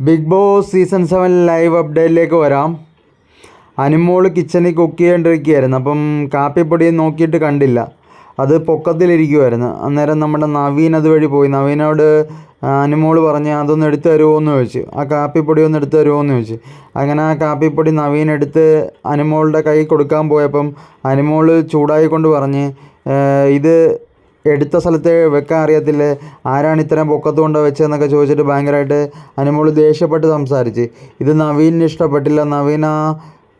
Big boss season seven live അപ്ഡേറ്റിലേക്ക് വരാം. അനിമോൾ കിച്ചണിൽ cook ചെയ്യേണ്ടിരിക്കുകയായിരുന്നു അപ്പം കാപ്പിപ്പൊടി നോക്കിയിട്ട് കണ്ടില്ല. അത് പൊക്കത്തിലിരിക്കുമായിരുന്നു അന്നേരം നമ്മുടെ നവീൻ അതുവഴി പോയി. നവീനോട് അനിമോൾ പറഞ്ഞ് അതൊന്ന് എടുത്തു തരുമോ എന്ന് ചോദിച്ചു. ആ കാപ്പിപ്പൊടി ഒന്ന് എടുത്തു തരുമോ എന്ന് ചോദിച്ചു. അങ്ങനെ ആ കാപ്പിപ്പൊടി നവീൻ എടുത്ത് അനിമോളുടെ കൈ കൊടുക്കാൻ പോയപ്പം അനിമോൾ ചൂടായിക്കൊണ്ട് പറഞ്ഞ് "ഏഹ് ഇത് എടുത്ത സ്ഥലത്ത് വെക്കാൻ അറിയത്തില്ലേ? ആരാണ് ഇത്തരം പൊക്കത്ത് കൊണ്ട് വെച്ചതെന്നൊക്കെ ചോദിച്ചിട്ട് ഭയങ്കരമായിട്ട് അനുമോൾ ദേഷ്യപ്പെട്ട് സംസാരിച്ച്. ഇത് നവീനിന് ഇഷ്ടപ്പെട്ടില്ല. നവീൻ ആ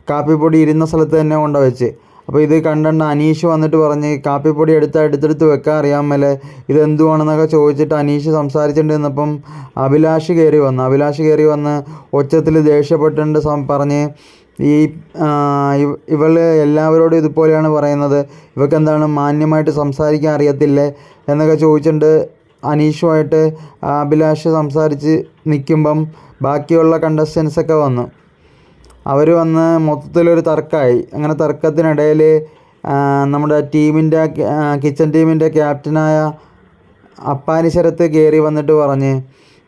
കാപ്പിപ്പൊടി ഇരുന്ന സ്ഥലത്ത് തന്നെ കൊണ്ട് വെച്ച്. അപ്പോൾ ഇത് കണ്ടുകൊണ്ട് അനീഷ് വന്നിട്ട് പറഞ്ഞ് കാപ്പിപ്പൊടി എടുത്ത എടുത്തെടുത്ത് വെക്കാൻ അറിയാൻ മേലെ ഇത് എന്തുവാണെന്നൊക്കെ ചോദിച്ചിട്ട് അനീഷ് സംസാരിച്ചിട്ട് നിന്നപ്പം അഭിലാഷ് കയറി വന്നു. അഭിലാഷ് കയറി വന്ന് ഒച്ചത്തിൽ ദേഷ്യപ്പെട്ടുണ്ട് പറഞ്ഞ് ഈ ഇവൾ എല്ലാവരോടും ഇതുപോലെയാണ് പറയുന്നത്. ഇവൾക്ക് എന്താണ് മാന്യമായിട്ട് സംസാരിക്കാൻ അറിയത്തില്ലേ? എന്നൊക്കെ ചോദിച്ചിട്ടുണ്ട്. അനീഷുമായിട്ട് അഭിലാഷ് സംസാരിച്ച് നിൽക്കുമ്പം ബാക്കിയുള്ള കണ്ടസ്റ്റൻസൊക്കെ വന്നു. അവർ വന്ന് മൊത്തത്തിലൊരു തർക്കമായി. അങ്ങനെ തർക്കത്തിനിടയിൽ നമ്മുടെ ടീമിന്റെ കിച്ചൺ ടീമിന്റെ ക്യാപ്റ്റനായ അപ്പാനി ശരത്ത് കയറി വന്നിട്ട് പറഞ്ഞ്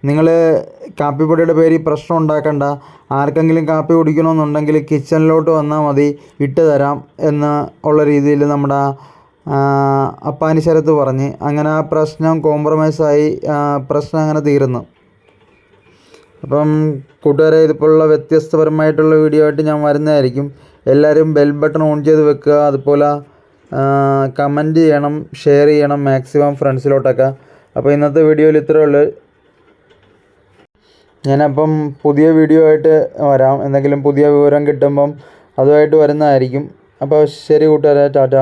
നിങ്ങൾ കാപ്പിപ്പൊടിയുടെ പേരിൽ പ്രശ്നം ഉണ്ടാക്കണ്ട. ആർക്കെങ്കിലും കാപ്പി കുടിക്കണമെന്നുണ്ടെങ്കിൽ കിച്ചണിലോട്ട് വന്നാൽ മതി ഇട്ട് തരാം എന്ന് ഉള്ള രീതിയിൽ നമ്മുടെ ആ, അപ്പാനി ശരത്ത് പറഞ്ഞ് അങ്ങനെ ആ പ്രശ്നം കോംപ്രമൈസായി പ്രശ്നം അങ്ങനെ തീർന്നു അപ്പം കൂട്ടുകാരെ ഇതുപോലുള്ള വ്യത്യസ്തപരമായിട്ടുള്ള വീഡിയോ ആയിട്ട് ഞാൻ വരുന്നതായിരിക്കും. എല്ലാവരും ബെൽ ബട്ടൺ ഓൺ ചെയ്ത് വെക്കുക. അതുപോലെ കമന്റ് ചെയ്യണം ഷെയർ ചെയ്യണം മാക്സിമം ഫ്രണ്ട്സിലോട്ടൊക്കെ അപ്പോൾ ഇന്നത്തെ വീഡിയോയിൽ ഇത്രയേ ഉള്ളൂ. ഞാനപ്പം പുതിയ വീഡിയോ ആയിട്ട് വരാം. എന്തെങ്കിലും പുതിയ വിവരം കിട്ടുമ്പം അതുമായിട്ട് വരുന്നതായിരിക്കും. അപ്പോൾ ശരി കൂട്ടുകാരെ ടാറ്റ.